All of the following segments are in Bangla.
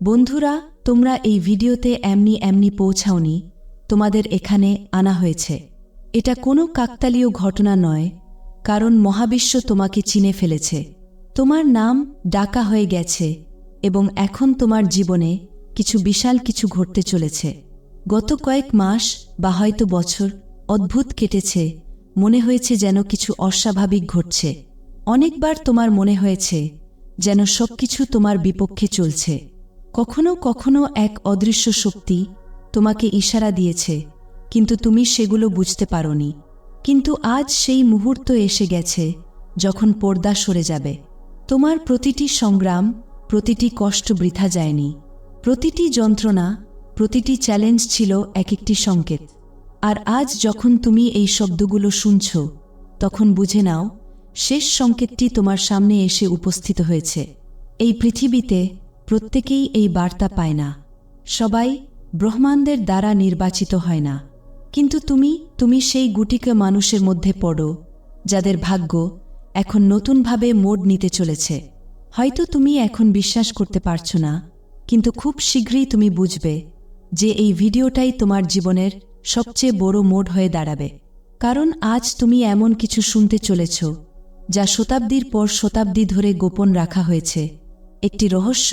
বন্ধুরা, তোমরা এই ভিডিওতে এমনি এমনি পৌঁছাওনি, তোমাদের এখানে আনা হয়েছে। এটা কোনো কাকতালীয় ঘটনা নয়, কারণ মহাবিশ্ব তোমাকে চিনে ফেলেছে। তোমার নাম ডাকা হয়ে গেছে এবং এখন তোমার জীবনে কিছু বিশাল কিছু ঘটতে চলেছে। গত কয়েক মাস বা হয়তো বছর অদ্ভুত কেটেছে, মনে হয়েছে যেন কিছু অস্বাভাবিক ঘটছে। অনেকবার তোমার মনে হয়েছে যেন সবকিছু তোমার বিপক্ষে চলছে। কখনো কখনো এক অদৃশ্য শক্তি তোমাকে ইশারা দিয়েছে, কিন্তু তুমি সেগুলো বুঝতে পারোনি। কিন্তু আজ সেই মুহূর্ত এসে গেছে যখন পর্দা সরে যাবে। তোমার প্রতিটি সংগ্রাম, প্রতিটি কষ্ট বৃথা যায়নি। প্রতিটি যন্ত্রণা, প্রতিটি চ্যালেঞ্জ ছিল এক একটি সংকেত। আর আজ যখন তুমি এই শব্দগুলো শুনছ, তখন বুঝে নাও, শেষ সংকেতটি তোমার সামনে এসে উপস্থিত হয়েছে। এই পৃথিবীতে প্রত্যেকেই এই বার্তা পায় না। সবাই ব্রহ্মাণ্ডের দ্বারা নির্বাচিত হয় না। কিন্তু তুমি তুমি সেই গুটিকে মানুষের মধ্যে পড়ো, যাদের ভাগ্য এখন নতুনভাবে মোড় নিতে চলেছে। হয়তো তুমি এখন বিশ্বাস করতে পারছ না, কিন্তু খুব শীঘ্রই তুমি বুঝবে যে এই ভিডিওটাই তোমার জীবনের সবচেয়ে বড় মোড় হয়ে দাঁড়াবে। কারণ আজ তুমি এমন কিছু শুনতে চলেছ, যা শতাব্দীর পর শতাব্দী ধরে গোপন রাখা হয়েছে। একটি রহস্য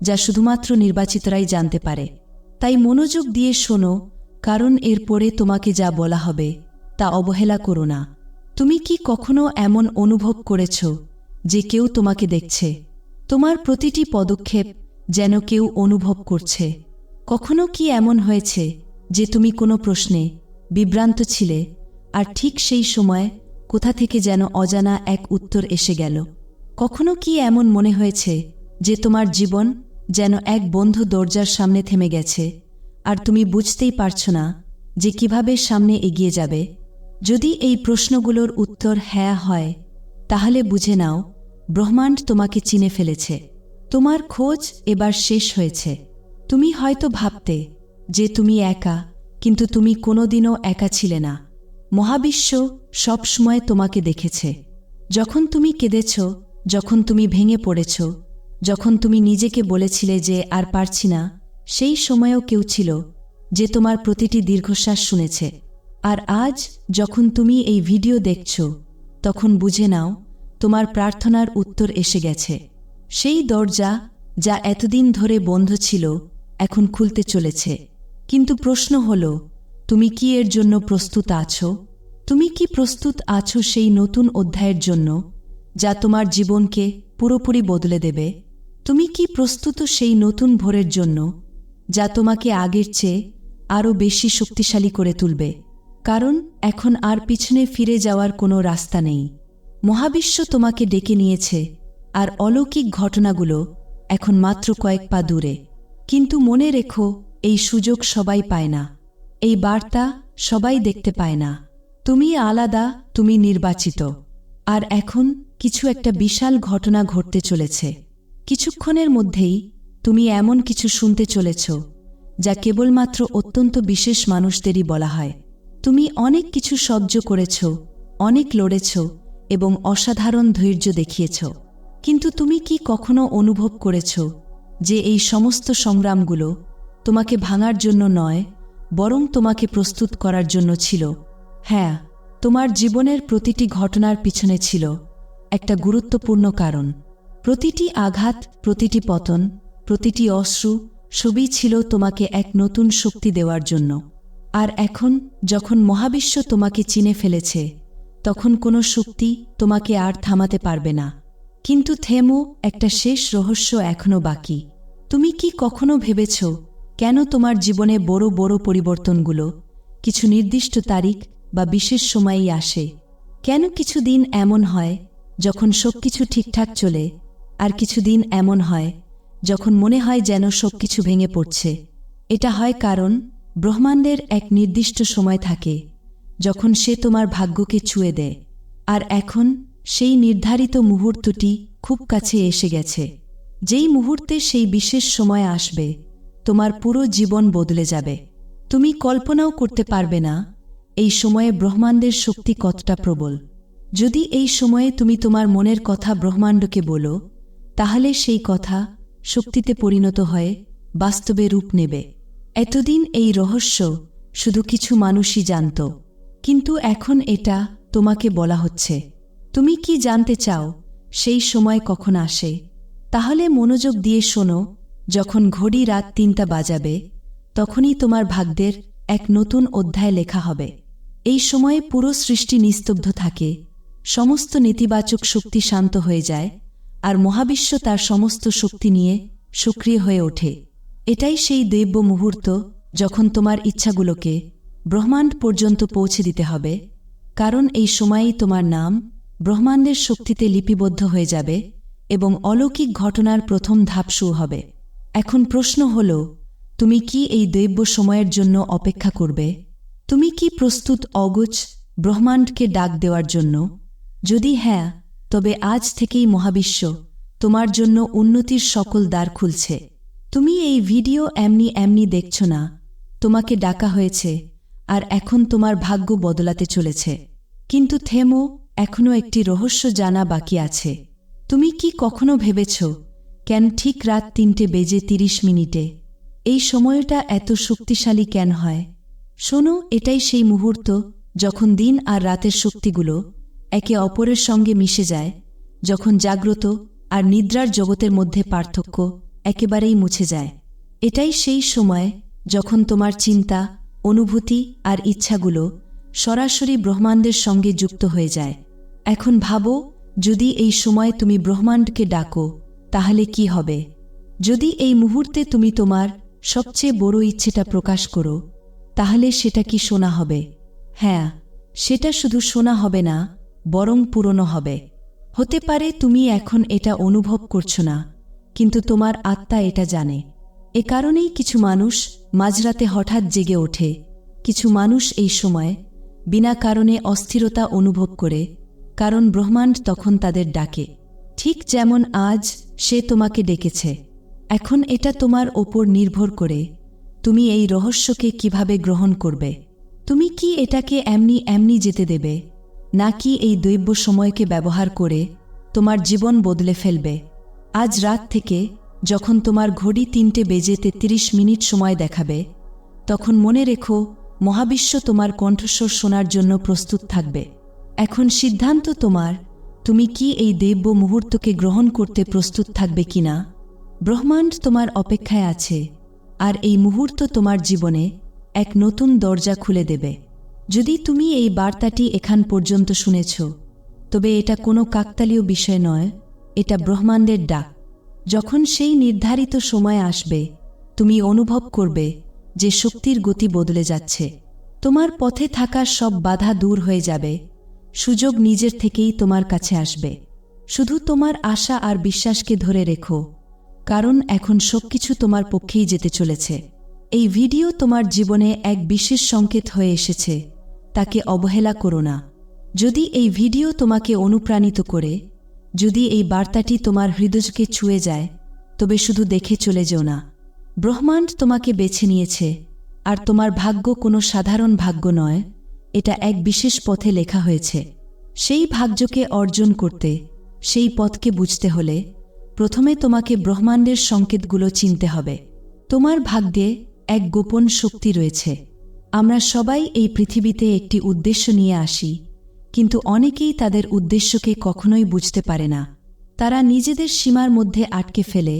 যা শুধুমাত্র নির্বাচিতরাই জানতে পারে। তাই মনোযোগ দিয়ে শোনো, কারণ এরপরে তোমাকে যা বলা হবে, তা অবহেলা করো না। তুমি কি কখনো এমন অনুভব করেছ যে কেউ তোমাকে দেখছে? তোমার প্রতিটি পদক্ষেপ যেন কেউ অনুভব করছে। কখনো কি এমন হয়েছে যে তুমি কোনো প্রশ্নে বিভ্রান্ত ছিলে, আর ঠিক সেই সময় কোথা থেকে যেন অজানা এক উত্তর এসে গেল? কখনো কি এমন মনে হয়েছে যে তোমার জীবন যেন এক বন্ধু দরজার সামনে থেমে গেছে। আর তুমি বুঝতেই পারছ না যে কীভাবে সামনে এগিয়ে যাবে। যদি এই প্রশ্নগুলোর উত্তর হ্যাঁ হয়, তাহলে বুঝে নাও, ব্রহ্মাণ্ড তোমাকে চিনে ফেলেছে। তোমার খোঁজ এবার শেষ হয়েছে। তুমি হয়তো ভাবতে যে তুমি একা, কিন্তু তুমি কোনোদিনও একা ছিলে না। মহাবিশ্ব সবসময় তোমাকে দেখেছে। যখন তুমি কেঁদেছ, যখন তুমি ভেঙে পড়েছ যখন তুমি নিজেকে বলেছিলে যে আর পারছি না, সেই সময়েও কেউ ছিল যে তোমার প্রতিটি দীর্ঘশ্বাস শুনেছে। আর আজ যখন তুমি এই ভিডিও দেখছ, তখন বুঝে নাও, তোমার প্রার্থনার উত্তর এসে গেছে। সেই দরজা যা এতদিন ধরে বন্ধ ছিল, এখন খুলতে চলেছে। কিন্তু প্রশ্ন হল, তুমি কি এর জন্য প্রস্তুত আছো? তুমি কি প্রস্তুত আছো সেই নতুন অধ্যায়ের জন্য, যা তোমার জীবনকে পুরোপুরি বদলে দেবে? তুমি কি প্রস্তুত সেই নতুন ভোরের জন্য, যা তোমাকে আগের চেয়ে আরও বেশি শক্তিশালী করে তুলবে? কারণ এখন আর পিছনে ফিরে যাওয়ার কোনো রাস্তা নেই। মহাবিশ্ব তোমাকে ডেকে নিয়েছে, আর অলৌকিক ঘটনাগুলো এখন মাত্র কয়েক পা দূরে। কিন্তু মনে রেখো, এই সুযোগ সবাই পায় না। এই বার্তা সবাই দেখতে পায় না। তুমি আলাদা, তুমি নির্বাচিত। আর এখন কিছু একটা বিশাল ঘটনা ঘটতে চলেছে। কিছুক্ষণের মধ্যেই তুমি এমন কিছু শুনতে চলেছ, যা কেবলমাত্র অত্যন্ত বিশেষ মানুষদেরই বলা হয়। তুমি অনেক কিছু সহ্য করেছ, অনেক লড়েছ এবং অসাধারণ ধৈর্য দেখিয়েছ। কিন্তু তুমি কি কখনো অনুভব করেছ যে এই সমস্ত সংগ্রামগুলো তোমাকে ভাঙার জন্য নয়, বরং তোমাকে প্রস্তুত করার জন্য ছিল? হ্যাঁ তোমার জীবনের প্রতিটি ঘটনার পিছনে ছিল একটা গুরুত্বপূর্ণ কারণ। প্রতিটি আঘাত, প্রতিটি পতন, প্রতিটি অশ্রু সবই ছিল তোমাকে এক নতুন শক্তি দেওয়ার জন্য। আর এখন, যখন মহাবিশ্ব তোমাকে চিনে ফেলেছে, তখন কোনো শক্তি তোমাকে আর থামাতে পারবে না। কিন্তু থেমো, একটা শেষ রহস্য এখনও বাকি। তুমি কি কখনো ভেবেছ, কেন তোমার জীবনে বড় বড় পরিবর্তনগুলো, কিছু নির্দিষ্ট তারিখ বা বিশেষ সময়েই আসে? কেন কিছু দিন এমন হয়, যখন সবকিছু ঠিকঠাক চলে আর কিছু দিন এমন হয়, যখন মনে হয় যেন সবকিছু ভেঙে পড়ছে। এটা হয় কারণ, ব্রহ্মাণ্ডের এক নির্দিষ্ট সময় থাকে, যখন সে তোমার ভাগ্যকে ছুঁয়ে দেয়, আর এখন সেই নির্ধারিত মুহূর্তটি খুব কাছে এসে গেছে। যেই মুহূর্তে সেই বিশেষ সময় আসবে, তোমার পুরো জীবন বদলে যাবে। তুমি কল্পনাও করতে পারবে না, এই সময়ে ব্রহ্মাণ্ডের শক্তি কতটা প্রবল। যদি এই সময়ে তুমি তোমার মনের কথা ব্রহ্মাণ্ডকে বলো তাহলে সেই কথা শক্তিতে পরিণত হয়ে বাস্তবে রূপ নেবে। এতদিন এই রহস্য শুধু কিছু মানুষই জানত, কিন্তু এখন এটা তোমাকে বলা হচ্ছে। তুমি কি জানতে চাও সেই সময় কখন আসে? তাহলে মনোযোগ দিয়ে শোনো, যখন ঘড়ি রাত তিনটা বাজাবে, তখনই তোমার ভাগ্যের এক নতুন অধ্যায় লেখা হবে। এই সময়ে পুরো সৃষ্টি নিস্তব্ধ থাকে, সমস্ত নেতিবাচক শক্তি শান্ত হয়ে যায় আর মহাবিশ্ব তার সমস্ত শক্তি নিয়ে সক্রিয় হয়ে ওঠে। এটাই সেই দৈব্য মুহূর্ত যখন তোমার ইচ্ছাগুলোকে ব্রহ্মাণ্ড পর্যন্ত পৌঁছে দিতে হবে, কারণ এই সময়েই তোমার নাম ব্রহ্মাণ্ডের শক্তিতে লিপিবদ্ধ হয়ে যাবে এবং অলৌকিক ঘটনার প্রথম ধাপ শুরু হবে। এখন প্রশ্ন হল, তুমি কি এই দৈব্য সময়ের জন্য অপেক্ষা করবে? তুমি কি প্রস্তুত অগোচ ব্রহ্মাণ্ডকে ডাক দেওয়ার জন্য? যদি হ্যাঁ তবে আজ থেকেই মহাবিশ্ব তোমার জন্য উন্নতির সকল দ্বার খুলছে। তুমি এই ভিডিও এমনি এমনি দেখছ না। তোমাকে ডাকা হয়েছে আর এখন তোমার ভাগ্য বদলাতে চলেছে। কিন্তু থেমো এখনও একটি রহস্য জানা বাকি আছে। তুমি কি কখনো ভেবেছ, কেন ঠিক রাত তিনটে বেজে তিরিশ মিনিটে? এই সময়টা এত শক্তিশালী কেন হয়? শোনো, এটাই সেই মুহূর্ত যখন দিন আর রাতের শক্তিগুলো একে অপরের সঙ্গে মিশে যায়, যখন জাগ্রত আর নিদ্রার জগতের মধ্যে পার্থক্য একেবারেই মুছে যায়। এটাই সেই সময় যখন তোমার চিন্তা, অনুভূতি আর ইচ্ছাগুলো সরাসরি ব্রহ্মাণ্ডের সঙ্গে যুক্ত হয়ে যায়। এখন ভাবো, যদি এই সময় তুমি ব্রহ্মাণ্ডকে ডাকো, তাহলে কি হবে? যদি এই মুহূর্তে তুমি তোমার সবচেয়ে বড় ইচ্ছেটা প্রকাশ করো, তাহলে সেটা কি শোনা হবে? হ্যাঁ সেটা শুধু শোনা হবে না বরং পুরনো হবে। হতে পারে তুমি এখন এটা অনুভব করছ না, কিন্তু তোমার আত্মা এটা জানে। এ কারণেই কিছু মানুষ মাঝরাতে হঠাৎ জেগে ওঠে। কিছু মানুষ এই সময় বিনা কারণে অস্থিরতা অনুভব করে, কারণ ব্রহ্মাণ্ড তখন তাদের ডাকে। ঠিক যেমন আজ সে তোমাকে ডেকেছে, এখন এটা তোমার ওপর নির্ভর করে, তুমি এই রহস্যকে কীভাবে গ্রহণ করবে? তুমি কি এটাকে এমনি এমনি যেতে দেবে? নাকি এই দৈব্য সময়কে ব্যবহার করে তোমার জীবন বদলে ফেলবে? আজ রাত থেকে যখন তোমার ঘড়ি তিনটে বেজে তেত্রিশ মিনিট সময় দেখাবে, তখন মনে রেখো মহাবিশ্ব তোমার কণ্ঠস্বর শোনার জন্য প্রস্তুত থাকবে। এখন সিদ্ধান্ত তোমার, তুমি কি এই দেব্য মুহূর্তকে গ্রহণ করতে প্রস্তুত থাকবে কিনা? ব্রহ্মাণ্ড তোমার অপেক্ষায় আছে, আর এই মুহূর্ত তোমার জীবনে এক নতুন দরজা খুলে দেবে। যদি তুমি এই বার্তাটি এখান পর্যন্ত শুনেছ, তবে এটা কোনো কাকতালীয় বিষয় নয়, এটা ব্রহ্মাণ্ডের ডাক। যখন সেই নির্ধারিত সময় আসবে, তুমি অনুভব করবে যে শক্তির গতি বদলে যাচ্ছে। তোমার পথে থাকা সব বাধা দূর হয়ে যাবে, সুযোগ নিজের থেকেই তোমার কাছে আসবে। শুধু তোমার আশা আর বিশ্বাসকে ধরে রেখো, কারণ এখন সবকিছু তোমার পক্ষেই যেতে চলেছে। এই ভিডিও তোমার জীবনে এক বিশেষ সংকেত হয়ে এসেছে। তাকে অবহেলা করো না। যদি এই ভিডিও তোমাকে অনুপ্রাণিত করে, যদি এই বার্তাটি তোমার হৃদয়কে ছুঁয়ে যায়, তবে শুধু দেখে চলে যেও না। ব্রহ্মাণ্ড তোমাকে বেছে নিয়েছে, আর তোমার ভাগ্য কোনো সাধারণ ভাগ্য নয়, এটা এক বিশেষ পথে লেখা হয়েছে। সেই ভাগ্যকে অর্জন করতে, সেই পথকে বুঝতে হলে প্রথমে তোমাকে ব্রহ্মাণ্ডের সংকেতগুলো চিনতে হবে। তোমার ভাগ্যে এক গোপন শক্তি রয়েছে। আমরা সবাই এই পৃথিবীতে একটি উদ্দেশ্য নিয়ে আসি, কিন্তু অনেকেই তাদের উদ্দেশ্যকে কখনোই বুঝতে পারে না। তারা নিজেদের সীমার মধ্যে আটকে ফেলে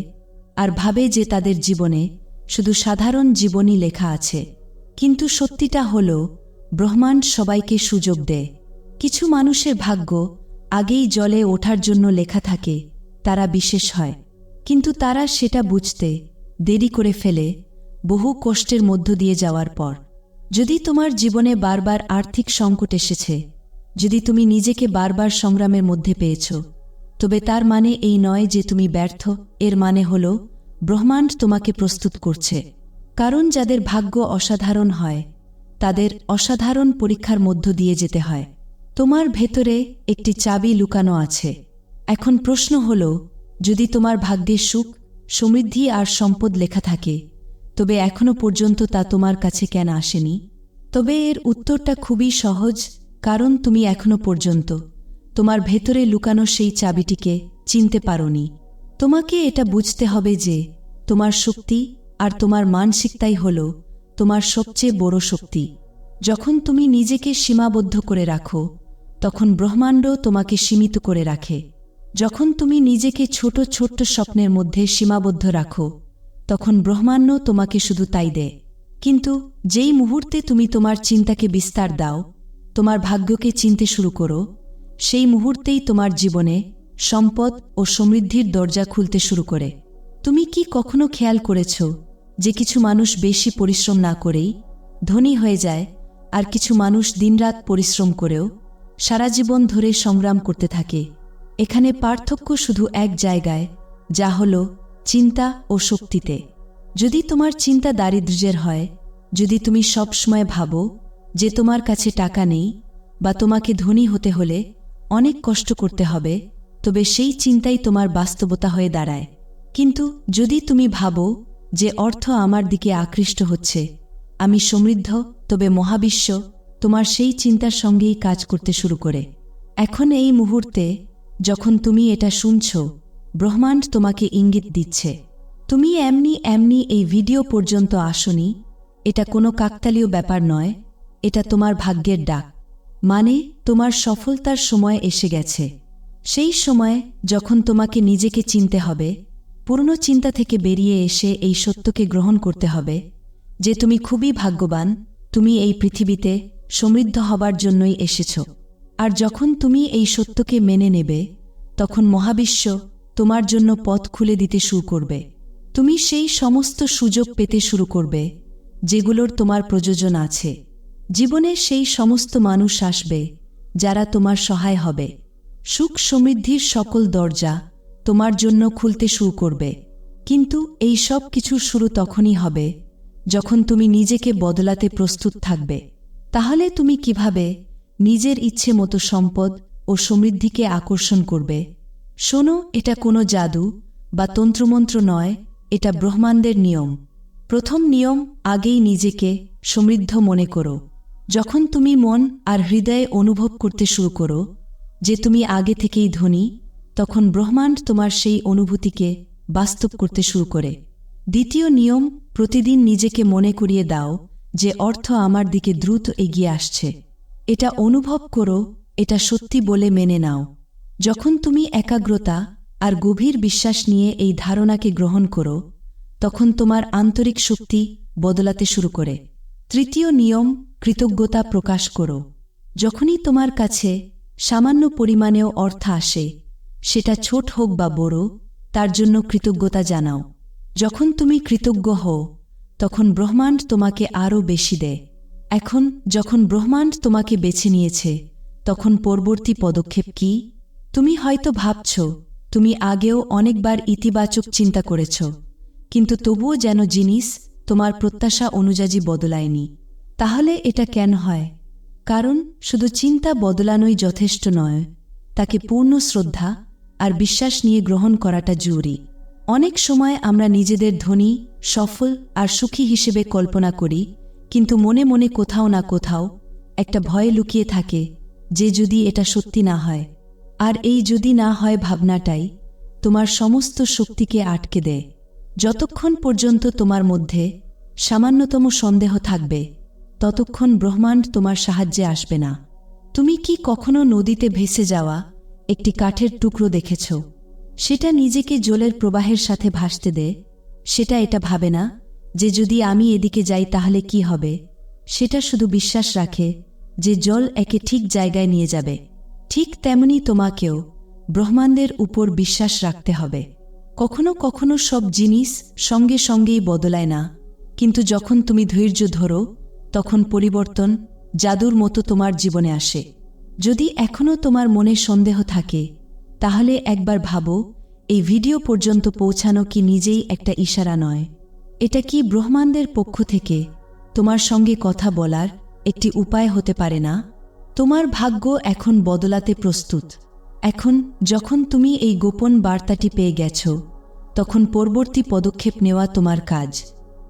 আর ভাবে যে তাদের জীবনে শুধু সাধারণ জীবনই লেখা আছে। কিন্তু সত্যিটা হল, ব্রহ্মাণ্ড সবাইকে সুযোগ দেয়। কিছু মানুষের ভাগ্য আগেই জলে ওঠার জন্য লেখা থাকে, তারা বিশেষ হয়। কিন্তু তারা সেটা বুঝতে দেরি করে ফেলে, বহু কষ্টের মধ্য দিয়ে যাওয়ার পর। যদি তোমার জীবনে বারবার আর্থিক সংকট এসেছে, যদি তুমি নিজেকে বারবার সংগ্রামের মধ্যে পেয়েছ, তবে তার মানে এই নয় যে তুমি ব্যর্থ, এর মানে হল, ব্রহ্মাণ্ড তোমাকে প্রস্তুত করছে। কারণ যাদের ভাগ্য অসাধারণ হয়, তাদের অসাধারণ পরীক্ষার মধ্য দিয়ে যেতে হয়। তোমার ভেতরে একটি চাবি লুকানো আছে। এখন প্রশ্ন হল, যদি তোমার ভাগ্যে সুখ, সমৃদ্ধি আর সম্পদ লেখা থাকে তবে এখনও পর্যন্ত তা তোমার কাছে কেন আসেনি? তবে এর উত্তরটা খুবই সহজ, কারণ তুমি এখনও পর্যন্ত তোমার ভেতরে লুকানো সেই চাবিটিকে চিনতে পারোনি। তোমাকে এটা বুঝতে হবে যে তোমার শক্তি আর তোমার মানসিকতাই হল তোমার সবচেয়ে বড় শক্তি। যখন তুমি নিজেকে সীমাবদ্ধ করে রাখো, তখন ব্রহ্মাণ্ড তোমাকে সীমিত করে রাখে। যখন তুমি নিজেকে ছোট, ছোট্ট স্বপ্নের মধ্যে সীমাবদ্ধ রাখো তখন ব্রহ্মাণ্ড তোমাকে শুধু তাই দেয় কিন্তু যেই মুহূর্তে তুমি তোমার চিন্তাকে বিস্তার দাও, তোমার ভাগ্যকে চিনতে শুরু করো, সেই মুহূর্তেই তোমার জীবনে সম্পদ ও সমৃদ্ধির দরজা খুলতে শুরু করে। তুমি কি কখনো খেয়াল করেছ যে কিছু মানুষ বেশি পরিশ্রম না করেই ধনী হয়ে যায় আর কিছু মানুষ দিনরাত পরিশ্রম করেও সারা জীবন ধরে সংগ্রাম করতে থাকে? এখানে পার্থক্য শুধু এক জায়গায়, যা হল চিন্তা ও শক্তিতে। যদি তোমার চিন্তা দারিদ্র্যের হয়, যদি তুমি সবসময় ভাবো যে তোমার কাছে টাকা নেই বা তোমাকে ধনী হতে হলে অনেক কষ্ট করতে হবে, তবে সেই চিন্তাই তোমার বাস্তবতা হয়ে দাঁড়ায়। কিন্তু যদি তুমি ভাবো যে অর্থ আমার দিকে আকৃষ্ট হচ্ছে, আমি সমৃদ্ধ, তবে মহাবিশ্ব তোমার সেই চিন্তার সঙ্গেই কাজ করতে শুরু করে। এখন এই মুহূর্তে যখন তুমি এটা শুনছ ব্রহ্মাণ্ড তোমাকে ইঙ্গিত দিচ্ছে। তুমি এমনি এমনি এই ভিডিও পর্যন্ত আসনি, এটা কোনো কাকতালীয় ব্যাপার নয়, এটা তোমার ভাগ্যের ডাক। মানে তোমার সফলতার সময় এসে গেছে। সেই সময় যখন তোমাকে নিজেকে চিনতে হবে, পুরনো চিন্তা থেকে বেরিয়ে এসে এই সত্যকে গ্রহণ করতে হবে, যে তুমি খুবই ভাগ্যবান, তুমি এই পৃথিবীতে সমৃদ্ধ হবার জন্যই এসেছ। আর যখন তুমি এই সত্যকে মেনে নেবে, তখন মহাবিশ্ব তোমার জন্য পথ খুলে দিতে শুরু করবে। তুমি সেই সমস্ত সুযোগ পেতে শুরু করবে, যেগুলোর তোমার প্রয়োজন আছে। জীবনে সেই সমস্ত মানুষ আসবে, যারা তোমার সহায় হবে। সুখ সমৃদ্ধির সকল দরজা তোমার জন্য খুলতে শুরু করবে। কিন্তু এই সব কিছুর শুরু তখনই হবে, যখন তুমি নিজেকে বদলাতে প্রস্তুত থাকবে। তাহলে তুমি কীভাবে নিজের ইচ্ছে মতো সম্পদ ও সমৃদ্ধিকে আকর্ষণ করবে? শোনো, এটা কোনো জাদু বা তন্ত্রমন্ত্র নয়, এটা ব্রহ্মাণ্ডের নিয়ম। প্রথম নিয়ম, আগেই নিজেকে সমৃদ্ধ মনে করো। যখন তুমি মন আর হৃদয়ে অনুভব করতে শুরু করো, যে তুমি আগে থেকেই ধনী, তখন ব্রহ্মাণ্ড তোমার সেই অনুভূতিকে বাস্তব করতে শুরু করে। দ্বিতীয় নিয়ম, প্রতিদিন নিজেকে মনে করিয়ে দাও যে অর্থ আমার দিকে দ্রুত এগিয়ে আসছে। এটা অনুভব করো, এটা সত্যি বলে মেনে নাও। যখন তুমি একাগ্রতা আর গভীর বিশ্বাস নিয়ে এই ধারণাকে গ্রহণ করো, তখন তোমার আন্তরিক শক্তি বদলাতে শুরু করে। তৃতীয় নিয়ম, কৃতজ্ঞতা প্রকাশ করো। যখনই তোমার কাছে সামান্য পরিমাণেও অর্থ আসে, সেটা ছোট হোক বা বড়, তার জন্য কৃতজ্ঞতা জানাও। যখন তুমি কৃতজ্ঞ হও, তখন ব্রহ্মাণ্ড তোমাকে আরও বেশি দেয়। এখন যখন ব্রহ্মাণ্ড তোমাকে বেছে নিয়েছে, তখন পরবর্তী পদক্ষেপ কি? তুমি হয়তো ভাবছ, তুমি আগেও অনেকবার ইতিবাচক চিন্তা করেছ, কিন্তু তবুও যেন জিনিস তোমার প্রত্যাশা অনুযায়ী বদলায়নি। তাহলে এটা কেন হয়? কারণ শুধু চিন্তা বদলানোই যথেষ্ট নয়, তাকে পূর্ণ শ্রদ্ধা আর বিশ্বাস নিয়ে গ্রহণ করাটা জরুরি। অনেক সময় আমরা নিজেদের ধনী, সফল আর সুখী হিসেবে কল্পনা করি, কিন্তু মনে মনে কোথাও না কোথাও একটা ভয় লুকিয়ে থাকে যে যদি এটা সত্যি না হয়। আর এই যদি না হয় ভাবনাটাই তোমার সমস্ত শক্তিকে আটকে দেয়। যতক্ষণ পর্যন্ত তোমার মধ্যে সামান্যতম সন্দেহ থাকবে, ততক্ষণ ব্রহ্মাণ্ড তোমার সাহায্যে আসবে না। তুমি কি কখনো নদীতে ভেসে যাওয়া একটি কাঠের টুকরো দেখেছ? সেটা নিজেকে জলের প্রবাহের সাথে ভাসতে দে সেটা এটা ভাবে না যে যদি আমি এদিকে যাই তাহলে কি হবে? সেটা শুধু বিশ্বাস রাখে যে জল একে ঠিক জায়গায় নিয়ে যাবে। ঠিক তেমনি তোমাকেও ব্রহ্মাণ্ডের উপর বিশ্বাস রাখতে হবে। কখনো কখনো সব জিনিস সঙ্গে সঙ্গেই বদলায় না। কিন্তু যখন তুমি ধৈর্য ধরো, তখন পরিবর্তন জাদুর মতো তোমার জীবনে আসে। যদি এখনও তোমার মনে সন্দেহ থাকে, তাহলে একবার ভাবো, এই ভিডিও পর্যন্ত পৌঁছানো কি নিজেই একটা ইশারা নয়। এটা কি ব্রহ্মাণ্ডের পক্ষ থেকে তোমার সঙ্গে কথা বলার একটি উপায় হতে পারে না? তোমার ভাগ্য এখন বদলাতে প্রস্তুত। এখন যখন তুমি এই গোপন বার্তাটি পেয়ে গেছ, তখন পরবর্তী পদক্ষেপ নেওয়া তোমার কাজ।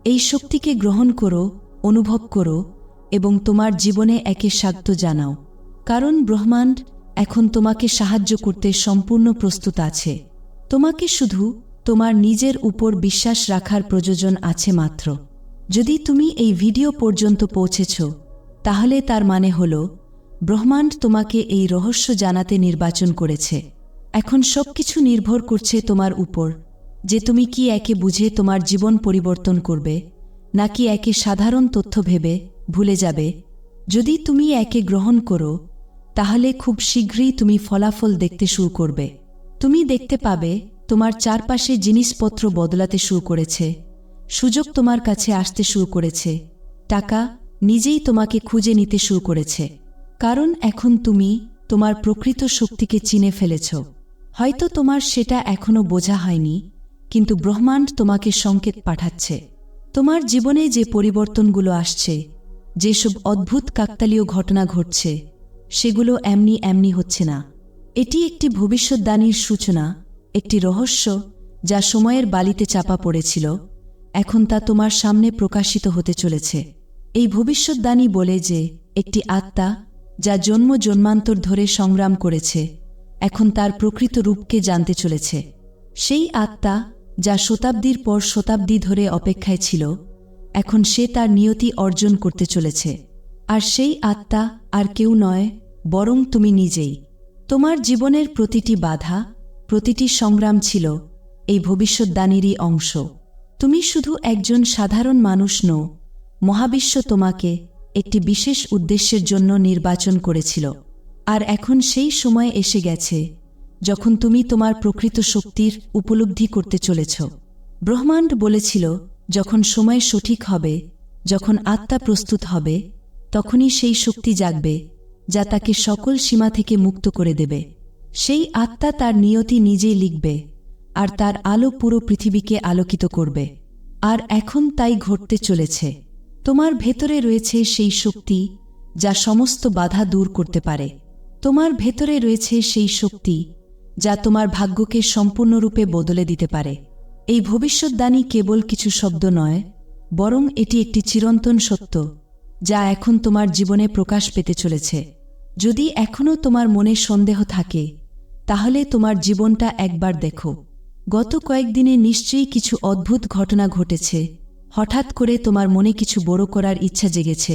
এই শক্তিকে গ্রহণ করো, অনুভব করো এবং তোমার জীবনে একে স্বাগত জানাও। কারণ ব্রহ্মাণ্ড এখন তোমাকে সাহায্য করতে সম্পূর্ণ প্রস্তুত আছে। তোমাকে শুধু তোমার নিজের উপর বিশ্বাস রাখার প্রয়োজন আছে মাত্র। যদি তুমি এই ভিডিও পর্যন্ত পৌঁছেছ, তাহলে তার মানে হল ব্রহ্মাণ্ড তোমাকে এই রহস্য জানাতে নির্বাচন করেছে। এখন সবকিছু নির্ভর করছে তোমার উপর, যে তুমি কি একে বুঝে তোমার জীবন পরিবর্তন করবে, নাকি একে সাধারণ তথ্য ভেবে ভুলে যাবে। যদি তুমি একে গ্রহণ করো, তাহলে খুব শীঘ্রই তুমি ফলাফল দেখতে শুরু করবে। তুমি দেখতে পাবে তোমার চারপাশে জিনিসপত্র বদলাতে শুরু করেছে, সুযোগ তোমার কাছে আসতে শুরু করেছে, টাকা নিজেই তোমাকে খুঁজে নিতে শুরু করেছে। কারণ এখন তুমি তোমার প্রকৃত শক্তিকে চিনে ফেলেছ। হয়তো তোমার সেটা এখনও বোঝা হয়নি, কিন্তু ব্রহ্মাণ্ড তোমাকে সংকেত পাঠাচ্ছে। তোমার জীবনে যে পরিবর্তনগুলো আসছে, যেসব অদ্ভুত কাকতালীয় ঘটনা ঘটছে, সেগুলো এমনি এমনি হচ্ছে না। এটি একটি ভবিষ্যৎদানীর সূচনা, একটি রহস্য যা সময়ের বালিতে চাপা পড়েছিল, এখন তা তোমার সামনে প্রকাশিত হতে চলেছে। এই ভবিষ্যৎদানী বলে যে, একটি আত্মা যা জন্ম জন্মান্তর ধরে সংগ্রাম করেছে, এখন তার প্রকৃত রূপকে জানতে চলেছে। সেই আত্মা যা শতাব্দীর পর শতাব্দী ধরে অপেক্ষায় ছিল, এখন সে তার নিয়তি অর্জন করতে চলেছে। আর সেই আত্মা আর কেউ নয়, বরং তুমি নিজেই। তোমার জীবনের প্রতিটি বাধা, প্রতিটি সংগ্রাম ছিল এই ভবিষ্যৎদানেরই অংশ। তুমি শুধু একজন সাধারণ মানুষ নও, মহাবিশ্ব তোমাকে একটি বিশেষ উদ্দেশ্যের জন্য নির্বাচন করেছিল। আর এখন সেই সময় এসে গেছে, যখন তুমি তোমার প্রকৃত শক্তির উপলব্ধি করতে চলেছ। ব্রহ্মাণ্ড বলেছিল, যখন সময় সঠিক হবে, যখন আত্মা প্রস্তুত হবে, তখনই সেই শক্তি জাগবে, যা তাকে সকল সীমা থেকে মুক্ত করে দেবে। সেই আত্মা তার নিয়তি নিজেই লিখবে, আর তার আলো পুরো পৃথিবীকে আলোকিত করবে। আর এখন তাই ঘটতে চলেছে। তোমার ভেতরে রয়েছে সেই শক্তি যা সমস্ত বাধা দূর করতে পারে। তোমার ভেতরে রয়েছে সেই শক্তি যা তোমার ভাগ্যকে সম্পূর্ণরূপে বদলে দিতে পারে। এই ভবিষ্যৎদানী কেবল কিছু শব্দ নয়, বরং এটি একটি চিরন্তন সত্য যা এখন তোমার জীবনে প্রকাশ পেতে চলেছে। যদি এখনও তোমার মনে সন্দেহ থাকে, তাহলে তোমার জীবনটা একবার দেখো। গত কয়েকদিনে নিশ্চয়ই কিছু অদ্ভুত ঘটনা ঘটেছে হঠাৎ করে তোমার মনে কিছু বড় করার ইচ্ছা জেগেছে।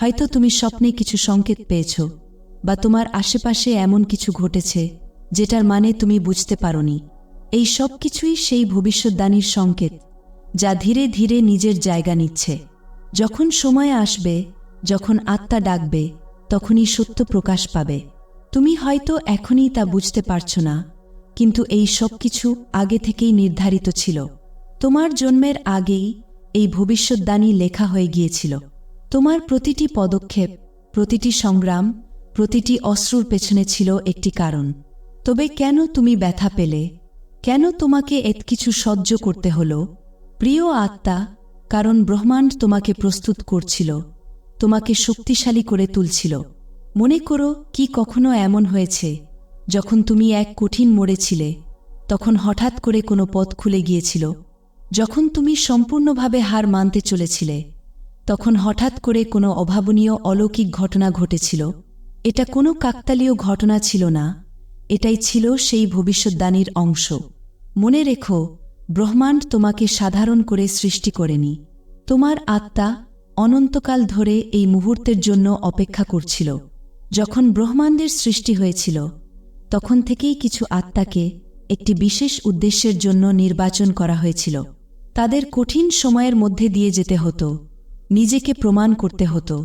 হয়তো তুমি স্বপ্নে কিছু সংকেত পেয়েছ, বা তোমার আশেপাশে এমন কিছু ঘটেছে, যেটার মানে তুমি বুঝতে পারোনি। এই সব কিছুই সেই ভবিষ্যৎদানীর সংকেত, যা ধীরে ধীরে নিজের জায়গা নিচ্ছে। যখন সময় আসবে, যখন আত্মা ডাকবে, তখনই সত্য প্রকাশ পাবে। তুমি হয়তো এখনই তা বুঝতে পারছ না, কিন্তু এই সব কিছু আগে থেকেই নির্ধারিত ছিল। তোমার জন্মের আগেই এই ভবিষ্যৎদানী লেখা হয়ে গিয়েছিল। তোমার প্রতিটি পদক্ষেপ, প্রতিটি সংগ্রাম, প্রতিটি অশ্রুর পেছনে ছিল একটি কারণ। তবে কেন তুমি ব্যথা পেলে? কেন তোমাকে এত কিছু সহ্য করতে হলো? প্রিয় আত্মা, কারণ ব্রহ্মাণ্ড তোমাকে প্রস্তুত করছিল, তোমাকে শক্তিশালী করে তুলছিল। মনে করো কি কখনো এমন হয়েছে, যখন তুমি এক কঠিন মোড়ে ছিলে, তখন হঠাৎ করে কোনো পথ খুলে গিয়েছিল যখন তুমি সম্পূর্ণভাবে হার মানতে চলেছিলে, তখন হঠাৎ করে কোনো অভাবনীয় অলৌকিক ঘটনা ঘটেছিল। এটা কোনো কাকতালীয় ঘটনা ছিল না। এটাই ছিল সেই ভবিষ্যৎদানীর অংশ। মনে রেখো, ব্রহ্মাণ্ড তোমাকে সাধারণ করে সৃষ্টি করেনি। তোমার আত্মা অনন্তকাল ধরে এই মুহূর্তের জন্য অপেক্ষা করছিল। যখন ব্রহ্মাণ্ডের সৃষ্টি হয়েছিল, তখন থেকেই কিছু আত্মাকে একটি বিশেষ উদ্দেশ্যের জন্য নির্বাচন করা হয়েছিল। তাদের কঠিন সময়ের মধ্যে দিয়ে যেতে হতো, নিজেকে প্রমাণ করতে হতো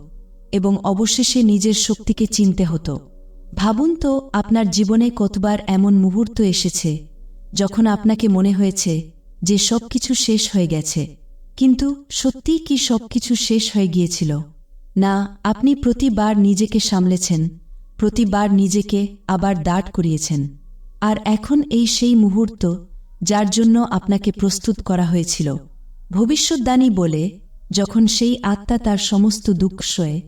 এবং অবশেষে নিজের শক্তিকে চিনতে হতো। ভাবুন তো, আপনার জীবনে কতবার এমন মুহূর্ত এসেছে যখন আপনাকে মনে হয়েছে যে সব কিছু শেষ হয়ে গেছে, কিন্তু সত্যিই কি সব কিছু শেষ হয়ে গিয়েছিল? না, আপনি প্রতিবার নিজেকে সামলেছেন, প্রতিবার নিজেকে আবার দাঁড় করিয়েছেন। আর এখন এই সেই মুহূর্ত যার জন্য আপনাকে প্রস্তুত করা হয়েছিল। ভবিষ্যৎদানী বলে, যখন সেই আত্মা তার সমস্ত দুঃখ সয়ে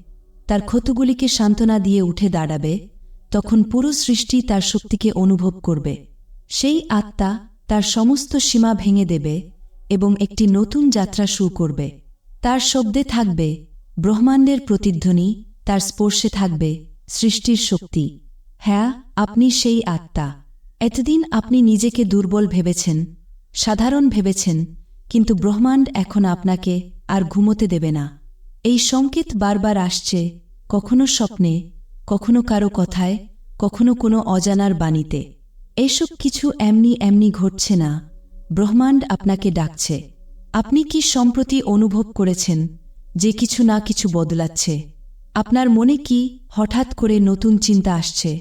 তার ক্ষতগুলিকে সান্ত্বনা দিয়ে উঠে দাঁড়াবে, তখন পুরো সৃষ্টি তার শক্তিকে অনুভব করবে। সেই আত্মা তার সমস্ত সীমা ভেঙে দেবে এবং একটি নতুন যাত্রা শুরু করবে। তার শব্দে থাকবে, ব্রহ্মাণ্ডের প্রতিধ্বনি, তার স্পর্শে থাকবে সৃষ্টির শক্তি। হ্যাঁ আপনি সেই আত্মা। এতদিন আপনি নিজেকে দুর্বল ভেবেছেন, সাধারণ ভেবেছেন, কিন্তু ব্রহ্মাণ্ড এখন আপনাকে আর ঘুমোতে দেবে না। এই সংকেত বারবার আসছে কখনো স্বপ্নে, কখনো কারও কথায়, কখনো কোনো অজানার বাণীতে। এসব কিছু এমনি এমনি ঘটছে না, ব্রহ্মাণ্ড আপনাকে ডাকছে। আপনি কি সম্প্রতি অনুভব করেছেন যে কিছু না কিছু বদলাচ্ছে? আপনার মনে কি হঠাৎ করে নতুন চিন্তা আসছে?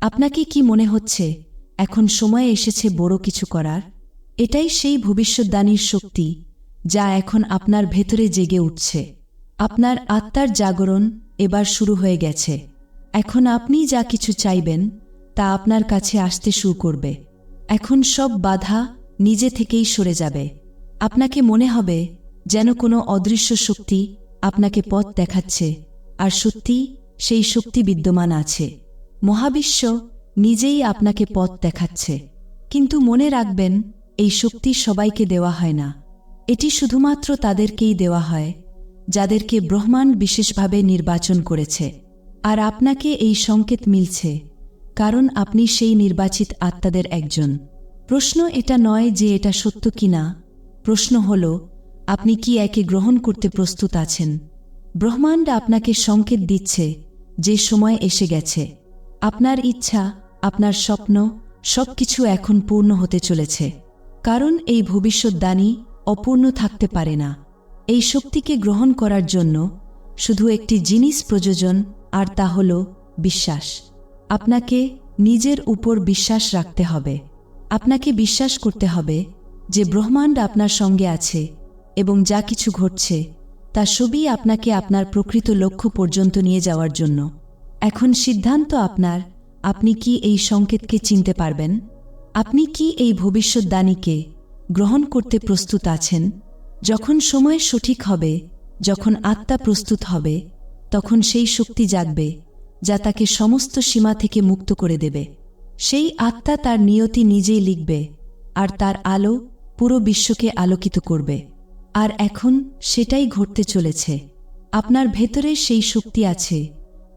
আপনাকে কি মনে হচ্ছে এখন সময় এসেছে বড় কিছু করার। এটাই সেই ভবিষ্যৎদানীর শক্তি, যা এখন আপনার ভেতরে জেগে উঠছে। আপনার আত্মার জাগরণ এবার শুরু হয়ে গেছে। এখন আপনি যা কিছু চাইবেন, তা আপনার কাছে আসতে শুরু করবে। এখন সব বাধা নিজে থেকেই সরে যাবে। আপনাকে মনে হবে যেন কোনো অদৃশ্য শক্তি আপনাকে পথ দেখাচ্ছে, আর সত্যি সেই শক্তি বিদ্যমান আছে। মহাবিশ্ব নিজেই আপনাকে পথ দেখাচ্ছে। কিন্তু মনে রাখবেন, এই শক্তি সবাইকে দেওয়া হয় না। এটি শুধুমাত্র তাদেরকেই দেওয়া হয়, যাদেরকে ব্রহ্মাণ্ড বিশেষভাবে নির্বাচন করেছে। আর আপনাকে এই সংকেত মিলছে, কারণ আপনি সেই নির্বাচিত আত্মাদের একজন। প্রশ্ন এটা নয় যে এটা সত্য কি না প্রশ্ন হল, আপনি কি একে গ্রহণ করতে প্রস্তুত আছেন? ব্রহ্মাণ্ড আপনাকে সংকেত দিচ্ছে যে সময় এসে গেছে। আপনার ইচ্ছা আপনার স্বপ্ন সব কিছু এখন পূর্ণ হতে চলেছে। কারণ এই ভবিষ্যৎদানী অপূর্ণ থাকতে পারে না। এই শক্তিকে গ্রহণ করার জন্য শুধু একটি জিনিস প্রয়োজন, আর তা হল বিশ্বাস। আপনাকে নিজের উপর বিশ্বাস রাখতে হবে। আপনাকে বিশ্বাস করতে হবে যে ব্রহ্মাণ্ড আপনার সঙ্গে আছে এবং যা কিছু ঘটছে, তা সবই আপনাকে আপনার প্রকৃত লক্ষ্য পর্যন্ত নিয়ে যাওয়ার জন্য। এখন সিদ্ধান্ত আপনার আপনি কি এই সংকেতকে চিনতে পারবেন? আপনি কি এই ভবিষ্যৎদানীকে গ্রহণ করতে প্রস্তুত আছেন? যখন সময় সঠিক হবে, যখন আত্মা প্রস্তুত হবে, তখন সেই শক্তি জাগবে, যা তাকে সমস্ত সীমা থেকে মুক্ত করে দেবে। সেই আত্মা তার নিয়তি নিজেই লিখবে, আর তার আলো পুরো বিশ্বকে আলোকিত করবে। আর এখন সেটাই ঘটতে চলেছে। আপনার ভেতরে সেই শক্তি আছে,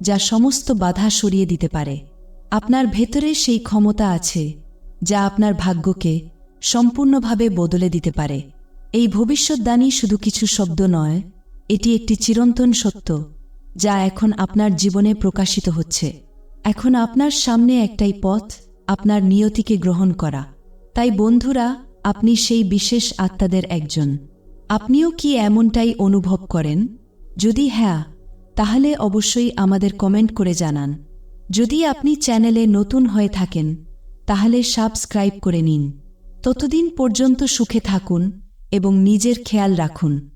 যা সমস্ত বাধা সরিয়ে দিতে পারে। আপনার ভেতরে সেই ক্ষমতা আছে, যা আপনার ভাগ্যকে সম্পূর্ণভাবে বদলে দিতে পারে। এই ভবিষ্যৎদানী শুধু কিছু শব্দ নয়, এটি একটি চিরন্তন সত্য, যা এখন আপনার জীবনে প্রকাশিত হচ্ছে। এখন আপনার সামনে একটাই পথ, আপনার নিয়তিকে গ্রহণ করা। তাই বন্ধুরা, আপনি সেই বিশেষ আত্মাদের একজন। আপনিও কি এমনটাই অনুভব করেন? যদি হ্যাঁ তাহলে অবশ্যই আমাদের কমেন্ট করে জানান। যদি আপনি চ্যানেলে নতুন হয়ে থাকেন, তাহলে সাবস্ক্রাইব করে নিন। ততদিন পর্যন্ত সুখে থাকুন এবং নিজের খেয়াল রাখুন।